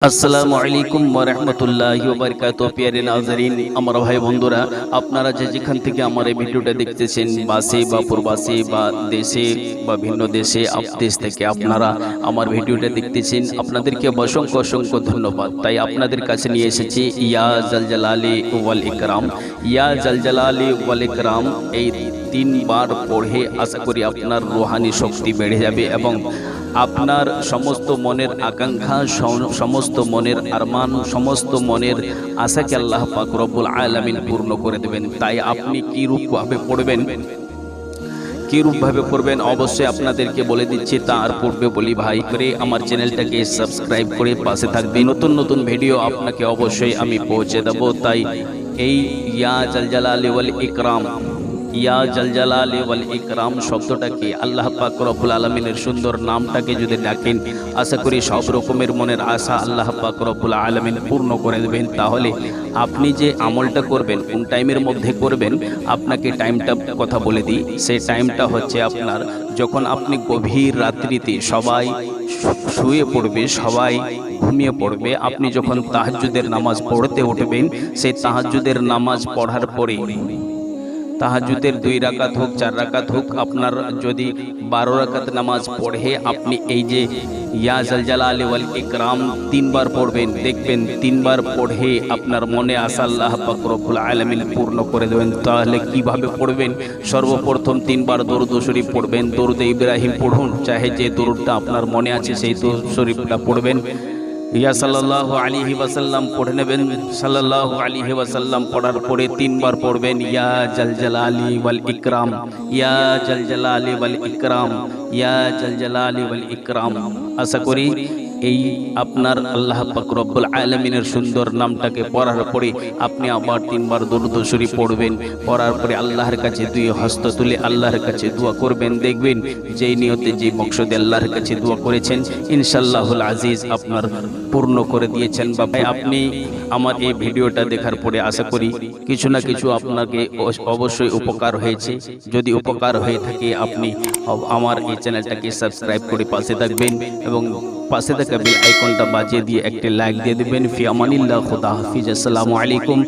আসসালামু আলাইকুম রাহমাতুল্লাহি ওয়া বারাকাতুহু, প্রিয় নাজরিন, আমার ভাই বন্ধুরা, আপনারা যে যেখান থেকে আমার এই ভিডিওটা দেখতেছেন, বাসে বা প্রবাসে বা দেশে বা ভিন্ন দেশে দেশ থেকে আপনারা আমার ভিডিওটা দেখতেছেন, আপনাদেরকে অসংখ্য অসংখ্য ধন্যবাদ। তাই আপনাদের কাছে নিয়ে এসেছি ইয়া জালজালালি ওয়াল ইকরাম। ইয়া জালজালালি ওয়াল ইকরাম, এই তিনবার পড়ে আশা করি আপনার রোহানি শক্তি বেড়ে যাবে এবং আপনার সমস্ত মনের আকাঙ্ক্ষা, সম- সমস্ত মনের আরমান, সমস্ত মনের আশাকে আল্লাহ পাক রব্বুল আলামিন পূর্ণ করে দেবেন। তাই আপনি কি রূপভাবে পড়বেন? কি রূপভাবে পড়বেন? অবশ্যই আপনাদেরকে বলে দিচ্ছি তা আর পড়বে বলি ভাই, করে আমার চ্যানেলটাকে সাবস্ক্রাইব করে পাশে থাকবে নতুন নতুন ভিডিও আপনাকে অবশ্যই আমি পৌঁছে দেবো। তাই এই ইয়া জালজালালি ইকরাম। ইয়া জালজালালি ওয়াল ইকরাম শব্দটাকে আল্লাহ পাক রব্বুল আলামিনের সুন্দর নামটাকে যদি ডাকেন, আশা করি সব রকমের মনের আশা আল্লাহ পাক রব্বুল আলামিন পূর্ণ করে দেবেন। তাহলে আপনি যে আমলটা করবেন, কোন টাইমের মধ্যে করবেন, আপনাকে টাইমটা কথা বলে দিই। সেই টাইমটা হচ্ছে আপনার যখন আপনি গভীর রাত্রিতে সবাই শুয়ে পড়বে, সবাই ঘুমিয়ে পড়বে, আপনি যখন তাহাজ্জুদের নামাজ পড়তে উঠবেন সেই তাহাজ্জুদের নামাজ পড়ার পরে তাহাজুদের দুই রাকাত হোক, চার রাকাত হোক, আপনার যদি বারো রাকাত নামাজ পড়ে, আপনি এই যে ইয়া জালজালাল ওয়াল ইকরাম তিনবার পড়বেন, দেখবেন তিনবার পড়ে আপনার মনে আসা আল্লাহ পাক রব্বুল আলামিন পূর্ণ করে দেবেন। তাহলে কীভাবে পড়বেন? সর্বপ্রথম তিনবার দরুদ শরীফ পড়বেন, দরুদ ইব্রাহিম পড়ুন, চাহে যে দরুদটা আপনার মনে আছে সেই দরুদ শরীফটা পড়বেন। ইয়া সাল্লাল্লাহু আলাইহি ওয়াসাল্লাম পড়ে নেবেন। সাল্লাল্লাহু আলাইহি ওয়াসাল্লাম পড়ার পরে তিনবার পড়বেন, ইয়া জালজালালি ওয়াল ইকরাম, ইয়া জালজালালি ওয়াল ইকরাম, ইয়া জালজালালি ওয়াল ইকরাম। আশা করি এই আপনার আল্লাহ রব্বুল আলামিনের সুন্দর নামটাকে পড়ার পরে আপনি আবার তিনবার দরুদ শরীফ পড়বেন। পড়ার পরে আল্লাহর কাছে দুই হস্ত তুলে আল্লাহর কাছে দোয়া করবেন। দেখবেন যেই নিয়তে যে মকসদে আল্লাহর কাছে দোয়া করেছেন ইনশাল্লাহুল আজিজ আপনার পূর্ণ করে দিয়েছেন। বা ভাই, আপনি আমার এই ভিডিওটা দেখার পরে আশা করি কিছু না কিছু আপনাকে অবশ্যই উপকার হয়েছে। যদি উপকার হয়ে থাকে, আপনি আমার এই চ্যানেলটাকে সাবস্ক্রাইব করে পাশে থাকবেন এবং পাশে থাকা বেল আইকনটা বাজিয়ে দিয়ে একটি লাইক দিয়ে দেবেন। ফি খুদা হাফিজ। আসসালামু আলাইকুম।